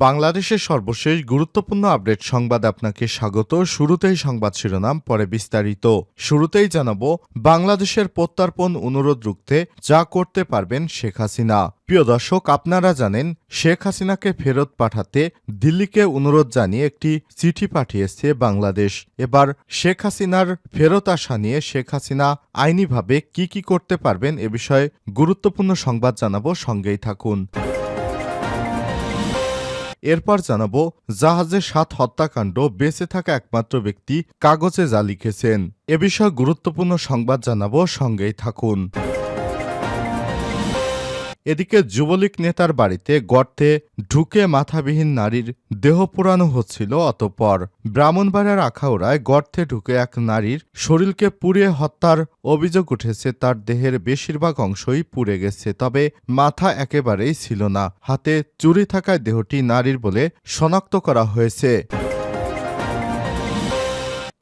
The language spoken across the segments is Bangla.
বাংলাদেশের সর্বশেষ গুরুত্বপূর্ণ আপডেট সংবাদ আপনাকে স্বাগত। শুরুতেই সংবাদ শিরোনাম, পরে বিস্তারিত। শুরুতেই জানাব, বাংলাদেশের প্রত্যার্পণ অনুরোধ রুখতে যা করতে পারবেন শেখ হাসিনা। প্রিয় দর্শক, আপনারা জানেন, শেখ হাসিনাকে ফেরত পাঠাতে দিল্লিকে অনুরোধ জানিয়ে একটি চিঠি পাঠিয়েছে বাংলাদেশ। এবার শেখ হাসিনার ফেরত আসা নিয়ে শেখ হাসিনা আইনিভাবে কি কি করতে পারবেন এ বিষয়ে গুরুত্বপূর্ণ সংবাদ জানাব। সঙ্গেই থাকুন। এরপর জানাব, জাহাজে সাত হত্যাকাণ্ড, বেঁচে থাকা একমাত্র ব্যক্তি কাগজে যা লিখেছেন এ বিষয়ে গুরুত্বপূর্ণ সংবাদ জানাব, সঙ্গেই থাকুন। এদিকে যুবলীগ নেতার বাড়িতে গর্তে ঢুকে মাথাবিহীন নারীর দেহ পোড়ানো হচ্ছিল অতঃপর। ব্রাহ্মণবাড়িয়ার আখাউড়ায় গর্তে ঢুকে এক নারীর শরীরকে পুড়িয়ে হত্যার অভিযোগ উঠেছে। তার দেহের বেশিরভাগ অংশই পুড়ে গেছে, তবে মাথা একেবারেই ছিল না। হাতে চুরি থাকায় দেহটি নারীর বলে শনাক্ত করা হয়েছে।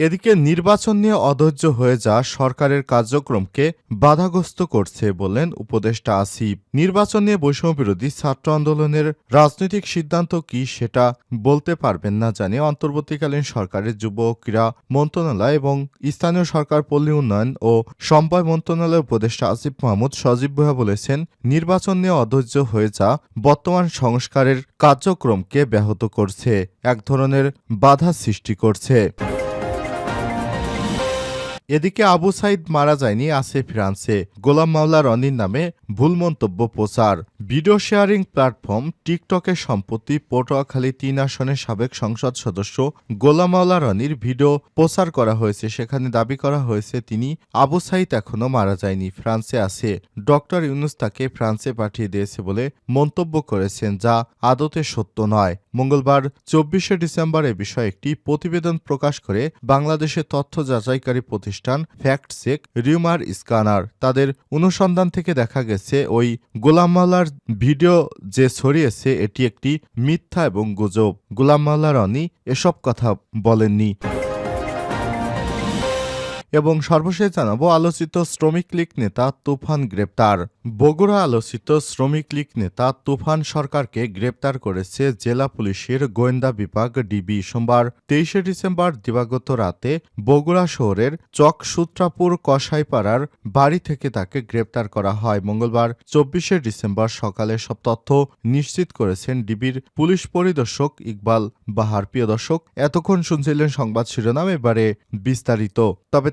এদিকে নির্বাচন নিয়ে অধৈর্য হয়ে যা সরকারের কার্যক্রমকে বাধাগ্রস্ত করছে বললেন উপদেষ্টা আসিফ। নির্বাচন নিয়ে বৈষম্য বিরোধী ছাত্র আন্দোলনের রাজনৈতিক সিদ্ধান্ত কি সেটা বলতে পারবেন না জানিয়ে অন্তর্বর্তীকালীন সরকারের যুব ক্রীড়া মন্ত্রণালয় এবং স্থানীয় সরকার পল্লী উন্নয়ন ও সম্পদ মন্ত্রণালয়ের উপদেষ্টা আসিফ মাহমুদ সজীব ভুয়া বলেছেন, নির্বাচন নিয়ে অধৈর্য হয়ে যা বর্তমান সংস্কারের কার্যক্রমকে ব্যাহত করছে, এক ধরনের বাধা সৃষ্টি করছে। এদিকে আবু সাইদ মারা যায়নি, আছে ফ্রান্সে। গোলাম মাওলা রনির নামে ভুল মন্তব্য প্রচার। ভিডিও শেয়ারিং প্ল্যাটফর্ম টিকটকের সম্পত্তি পটুয়াখালী তিন আসনের সাবেক সংসদ সদস্য গোলাম মাওলা রনির ভিডিও প্রচার করা হয়েছে। সেখানে দাবি করা হয়েছে, তিনি আবু সাইদ এখনও মারা যায়নি, ফ্রান্সে আছে। ডক্টর ইউনুস তাকে ফ্রান্সে পাঠিয়ে দিয়েছে বলে মন্তব্য করেছেন, যা আদতে সত্য নয়। মঙ্গলবার, চব্বিশে ডিসেম্বর এ বিষয়ে একটি প্রতিবেদন প্রকাশ করে বাংলাদেশের তথ্য যাচাইকারী প্রতিষ্ঠান ফ্যাক্ট চেক রিউমার স্ক্যানার। তাদের অনুসন্ধান থেকে দেখা গেছে, ওই গোলাম মাল্লার ভিডিও যে ছড়িয়েছে, এটি একটি মিথ্যা এবং গুজব। গোলাম মাওলা রনি এসব কথা বলেননি। এবং সর্বশেষ জানাব আলোচিত শ্রমিক লীগ নেতা তুফান গ্রেপ্তার। বগুড়া আলোচিত শ্রমিক লীগ নেতা তুফান সরকারকে গ্রেপ্তার করেছে জেলা পুলিশের গোয়েন্দা বিভাগ ডিবি। সোমবার তেইশে ডিসেম্বর দিবাগত রাতে বগুড়া শহরের চকসূত্রাপুর কসাইপাড়ার বাড়ি থেকে তাকে গ্রেপ্তার করা হয়। মঙ্গলবার চব্বিশে ডিসেম্বর সকালে সব তথ্য নিশ্চিত করেছেন ডিবির পুলিশ পরিদর্শক ইকবাল বাহার। প্রিয় দর্শক, এতক্ষণ শুনছিলেন সংবাদ শিরোনাম, এবারে বিস্তারিত। তবে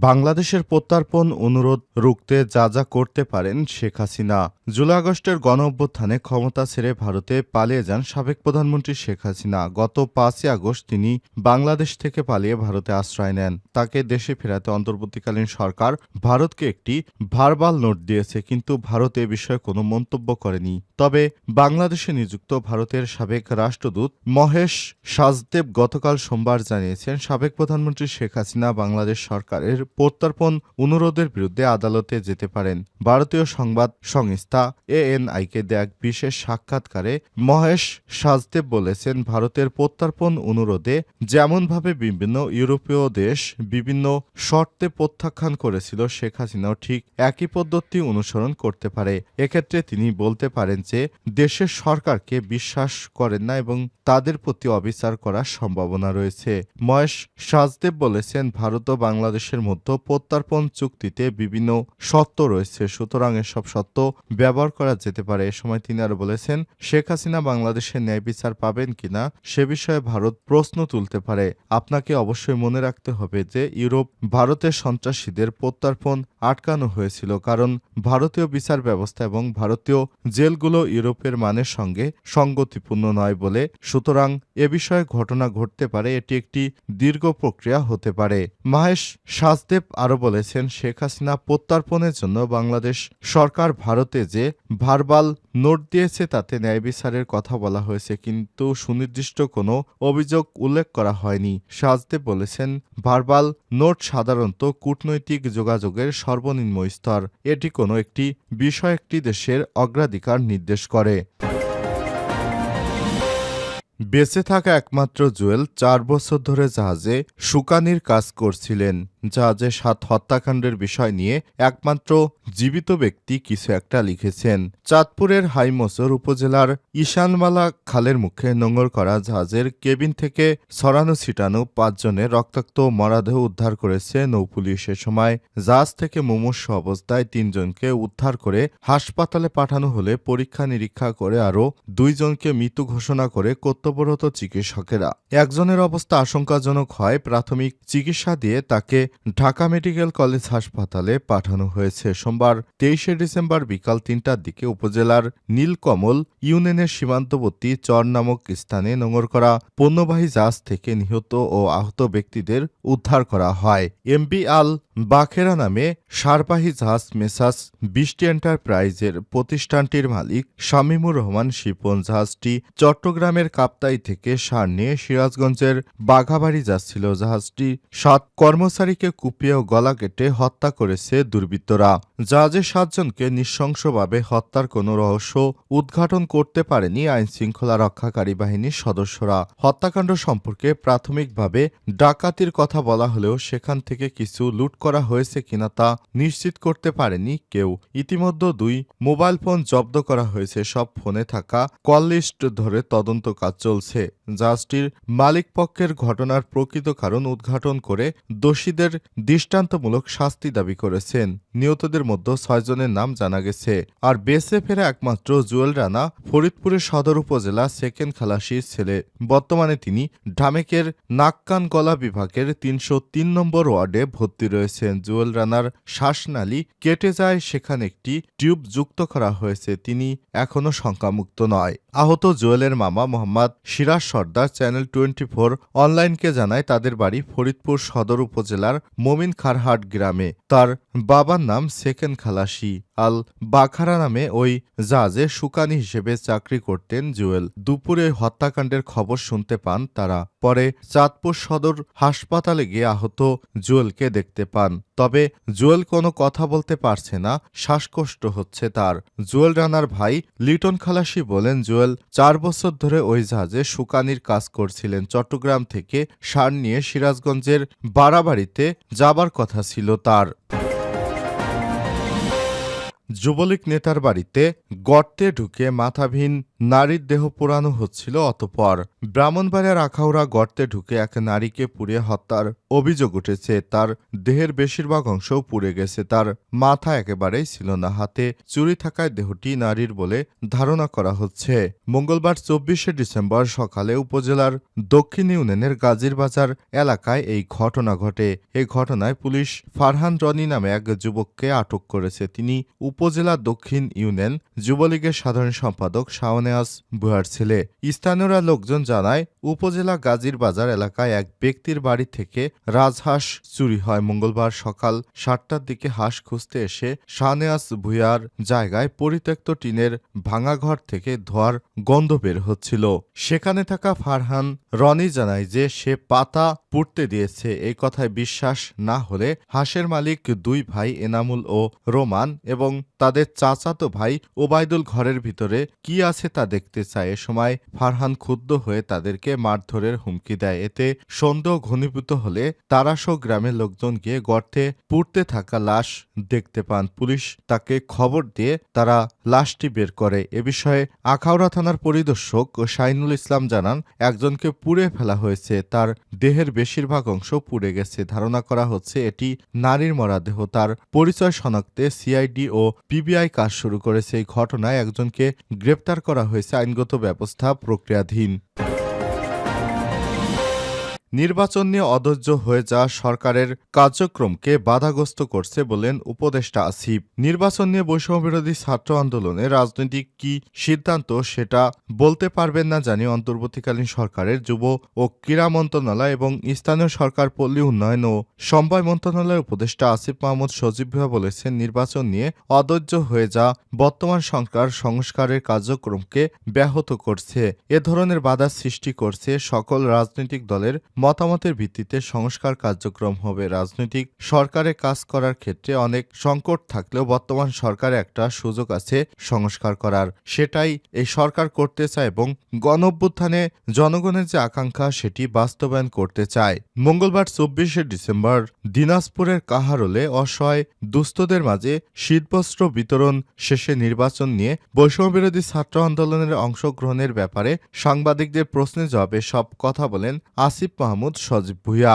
বাংলাদেশের প্রত্যার্পণ অনুরোধ রুখতে যা যা করতে পারেন শেখ হাসিনা। জুলাই আগস্টের গণ অভ্যুত্থানে ক্ষমতা ছেড়ে ভারতে পালিয়ে যান সাবেক প্রধানমন্ত্রী শেখ হাসিনা। গত পাঁচই আগস্ট তিনি বাংলাদেশ থেকে পালিয়ে ভারতে আশ্রয় নেন। তাকে দেশে ফেরাতে অন্তর্বর্তীকালীন সরকার ভারতকে একটি ভারবাল নোট দিয়েছে, কিন্তু ভারত এ বিষয়ে কোনো মন্তব্য করেনি। তবে বাংলাদেশে নিযুক্ত ভারতের সাবেক রাষ্ট্রদূত মহেশ সাজদেব গতকাল সোমবার জানিয়েছেন, সাবেক প্রধানমন্ত্রী শেখ হাসিনা বাংলাদেশ সরকারের প্রত্যর্পণ অনুরোধের বিরুদ্ধে আদালতে যেতে পারেন। ভারতীয় সংবাদ সংস্থা এএনআইকে দেয়া এক বিশেষ সাক্ষাৎকারে মহেশ সাজদেব বলেছেন, ভারতের প্রত্যর্পণ অনুরোধে যেমনভাবে বিভিন্ন ইউরোপীয় দেশ বিভিন্ন শর্তে প্রত্যাখ্যান করেছিল, শেখ হাসিনাও ঠিক একই পদ্ধতি অনুসরণ করতে পারে। এক্ষেত্রে তিনি বলতে পারেন যে, দেশের সরকারকে বিশ্বাস করেন না এবং তাদের প্রতি অবিচার করার সম্ভাবনা রয়েছে। মহেশ সাজদেব বলেছেন, ভারত ও বাংলাদেশের মধ্যে প্রত্যর্পণ চুক্তিতে বিভিন্ন শর্ত রয়েছে। সুতরাং এসব শর্ত ব্যবহার করা যেতে পারে। এ সময় তিনি আরও বলেছেন, শেখ হাসিনা বাংলাদেশের ন্যায় বিচার পাবেন কিনা সে বিষয়ে ভারত প্রশ্ন তুলতে পারে। আপনাকে অবশ্যই মনে রাখতে হবে যে ইউরোপ ভারতের সন্ত্রাসীদের প্রত্যর্পণ আটকানো হয়েছিল কারণ ভারতীয় বিচার ব্যবস্থা এবং ভারতীয় জেলগুলো ইউরোপের মানের সঙ্গে সঙ্গতিপূর্ণ নয় বলে। সুতরাং এ বিষয়ে ঘটনা ঘটতে পারে। এটি একটি দীর্ঘ প্রক্রিয়া হতে পারে। মাহেশ সাজদেব আরও বলেছেন, শেখ হাসিনা প্রত্যর্পণের জন্য বাংলাদেশ সরকার ভারতে যে ভারবাল নোট দিয়েছে তাতে ন্যায় বিচারের কথা বলা হয়েছে, কিন্তু সুনির্দিষ্ট কোনো অভিযোগ উল্লেখ করা হয়নি। সাজদেব বলেছেন, ভার্বাল নোট সাধারণত কূটনৈতিক যোগাযোগের সর্বনিম্ন স্তর। এটি কোনো একটি বিষয় একটি দেশের অগ্রাধিকার নির্দেশ করে। বেঁচে থাকা একমাত্র জুয়েল চার বছর ধরে জাহাজে শুকানির কাজ করছিলেন। জাহাজে সাত হত্যাকাণ্ডের বিষয় নিয়ে একমাত্র জীবিত ব্যক্তি কিছু একটা লিখেছেন। চাঁদপুরের হাইমসর উপজেলার ঈশানমালা খালের মুখে নোঙর করা জাহাজের কেবিন থেকে ছড়ানো ছিটানো পাঁচজনের রক্তাক্ত মরাদেহ উদ্ধার করেছে নৌপুলিশ। এ সময় জাহাজ থেকে মুমূর্ষ অবস্থায় তিনজনকে উদ্ধার করে হাসপাতালে পাঠানো হলে পরীক্ষা নিরীক্ষা করে আরও দুইজনকে মৃত ঘোষণা করে কর্তব্যরত চিকিৎসকেরা। একজনের অবস্থা আশঙ্কাজনক হয়, প্রাথমিক চিকিৎসা দিয়ে তাকে ঢাকা মেডিকেল কলেজ হাসপাতালে পাঠানো হয়েছে। সোমবার তেইশে ডিসেম্বর বিকাল তিনটার দিকে উপজেলার নীলকমল ইউনিয়নের সীমান্তবর্তী চর নামক স্থানে নোঙর করা পণ্যবাহী জাহাজ থেকে নিহত ও আহত ব্যক্তিদের উদ্ধার করা হয়। এমবি আল বাখেরা নামে সারবাহী জাহাজ মেসাস বৃষ্টি এন্টারপ্রাইজের প্রতিষ্ঠানটির মালিক শামীমুর রহমান শিপন জাহাজটি চট্টগ্রামের কাপ্তাই থেকে সার নিয়ে সিরাজগঞ্জের বাঘাবাড়ি যাচ্ছিল। জাহাজটি সাত কর্মচারীকে কুপিয়ে গলা কেটে হত্যা করেছে দুর্বৃত্তরা। জাহাজের সাতজনকে নৃশংসভাবে হত্যার কোনো রহস্য উদ্ঘাটন করতে পারেনি আইন শৃঙ্খলা রক্ষাকারী বাহিনীর সদস্যরা। হত্যাকাণ্ড সম্পর্কে প্রাথমিকভাবে ডাকাতির কথা বলা হলেও সেখান থেকে কিছু লুট করা হয়েছে কিনা তা নিশ্চিত করতে পারেনি কেউ। ইতিমধ্যে দুই মোবাইল ফোন জব্দ করা হয়েছে, সব ফোনে থাকা কল লিস্ট ধরে তদন্ত কাজ চলছে। জাহাজটির মালিক পক্ষের ঘটনার প্রকৃত কারণ উদ্ঘাটন করে দোষীদের দৃষ্টান্তমূলক শাস্তি দাবি করেছেন। নিহতদের মধ্যে ছয়জনের নাম জানা গেছে। আর বেসে ফেরা একমাত্র জুয়েল রানা ফরিদপুরের সদর উপজেলা সেকেন্ড খালাসির ছেলে। বর্তমানে তিনি ঢামেকের নাক্কান গলা বিভাগের তিনশো তিন নম্বর ওয়ার্ডে ভর্তি রয়েছেন জুয়েল রানার শ্বাসনালী। কেটে যায় সেখানে একটি টিউব যুক্ত করা হয়েছে। তিনি এখনও শঙ্কামুক্ত নয়। আহত জুয়েলের মামা Mohammad Siraj Sardar, channel twenty four অনলাইনকে জানায় তাদের বাড়ি ফরিদপুর সদর উপজেলার মোমিন খারহাট গ্রামে। তার বাবার নাম সেকেন খালাসি। আল বাখারা নামে ওই জাহাজে সুকানি হিসেবে চাকরি করতেন জুয়েল। দুপুরে হত্যাকাণ্ডের খবর শুনতে পান তারা। পরে চাঁদপুর সদর হাসপাতালে গিয়ে আহত জুয়েলকে দেখতে পান। তবে জুয়েল কোনো কথা বলতে পারছে না, শ্বাসকষ্ট হচ্ছে তার। জুয়েল রানার ভাই লিটন খালাসি বলেন, জুয়েল, চার বছর ধরে ওই জাহাজে সুকানির কাজ করছিলেন। চট্টগ্রাম থেকে সার নিয়ে সিরাজগঞ্জের বাড়াবাড়িতে যাবার কথা ছিল তার। যুবলীগ নেতার বাড়িতে গর্তে ঢুকে মাথাভিন নারীর দেহ পোড়ানো হচ্ছিল অতপর। ব্রাহ্মণবাড়িয়ার আখাউড়া গর্তে ঢুকে এক নারীকে পুড়ে হত্যার অভিযোগ উঠেছে। তার দেহের বেশিরভাগ অংশও পুড়ে গেছে। তার মাথা একেবারেই ছিল না। হাতে চুরি থাকায় দেহটি নারীর বলে ধারণা করা হচ্ছে। মঙ্গলবার চব্বিশে ডিসেম্বর সকালে উপজেলার দক্ষিণ ইউনিয়নের গাজীর বাজার এলাকায় এই ঘটনা ঘটে। এই ঘটনায় পুলিশ ফারহান রনি নামে এক যুবককে আটক করেছে। তিনি উপজেলা দক্ষিণ ইউনিয়ন যুবলীগের সাধারণ সম্পাদক শাওনেয়াস বুয়ার ছেলে। স্থানীয়রা লোকজন জানায়, উপজেলা গাজীর বাজার এলাকায় এক ব্যক্তির বাড়ি থেকে রাজহাঁস চুরি হয়। মঙ্গলবার সকাল সাতটার দিকে হাঁস খুঁজতে এসে শাহনেয়াস ভুয়ার জায়গায় পরিত্যক্ত টিনের ভাঙা ঘর থেকে ধোয়ার গন্ধ বের হচ্ছিল। সেখানে থাকা ফারহান রনি জানায় যে সে পাতা পুড়তে দিয়েছে। এই কথায় বিশ্বাস না হলে হাঁসের মালিক দুই ভাই এনামুল ও রোমান এবং তাদের চাচাতো ভাই ওবায়দুল ঘরের ভিতরে কি আছে তা দেখতে চায় এ সময় ফারহান ক্ষুব্ধ হয়ে তাদেরকে মারধরের হুমকি দেয়। এতে সন্দেহ ঘনীভূত হলে তারাশো গ্রামের লোকজন গিয়ে গর্তে পুড়তে থাকা লাশ দেখতে পান। পুলিশ তাকে খবর দিয়ে তারা লাশটি বের করে। এ বিষয়ে আখাউড়া থানার পরিদর্শক শাইনুল ইসলাম জানান, একজনকে পুড়ে ফেলা হয়েছে। তার দেহের বেশিরভাগ অংশ পুড়ে গেছে। ধারণা করা হচ্ছে এটি নারীর মরাদেহ। তার পরিচয় শনাক্তে সিআইডি ও পিবিআই কাজ শুরু করেছে। এই ঘটনায় একজনকে গ্রেপ্তার করা হয়েছে। আইনগত ব্যবস্থা প্রক্রিয়াধীন। নির্বাচন নিয়ে অধৈর্য হয়ে যাওয়া সরকারের কার্যক্রমকে বাধাগ্রস্ত করছে বলেন উপদেষ্টা আসিফ। নির্বাচন নিয়ে বৈষম্যবিরোধী ছাত্র আন্দোলনে রাজনৈতিক কি সিদ্ধান্ত সেটা বলতে পারবেন না জানিয়ে অন্তর্বর্তীকালীন সরকারের যুব ও ক্রীড়া মন্ত্রণালয় এবং স্থানীয় সরকার পল্লী উন্নয়ন ও সমবায় মন্ত্রণালয়ের উপদেষ্টা আসিফ মাহমুদ সজীব বলেছেন, নির্বাচন নিয়ে অধৈর্য হয়ে যা বর্তমান সরকার সংস্কারের কার্যক্রমকে ব্যাহত করছে। এ ধরনের বাধা সৃষ্টি করছে সকল রাজনৈতিক দলের মতামতের ভিত্তিতে সংস্কার কার্যক্রম হবে। রাজনৈতিক সরকারে কাজ করার ক্ষেত্রে অনেক সংকট থাকলেও বর্তমান সরকারে একটা সুযোগ আছে সংস্কার করার। সেটাই এই সরকার করতে চায় এবং গণ অভ্যুত্থানে জনগণের যে আকাঙ্ক্ষা, সেটি বাস্তবায়ন করতে চায়। মঙ্গলবার চব্বিশে ডিসেম্বর দিনাজপুরের কাহারোলে অসহায় দুস্থদের মাঝে শীতবস্ত্র বিতরণ শেষে নির্বাচন নিয়ে বৈষম্যবিরোধী ছাত্র আন্দোলনের অংশগ্রহণের ব্যাপারে সাংবাদিকদের প্রশ্নের জবাবে সব কথা বলেন আসিফ মাহমুদ সজীব ভুইয়া।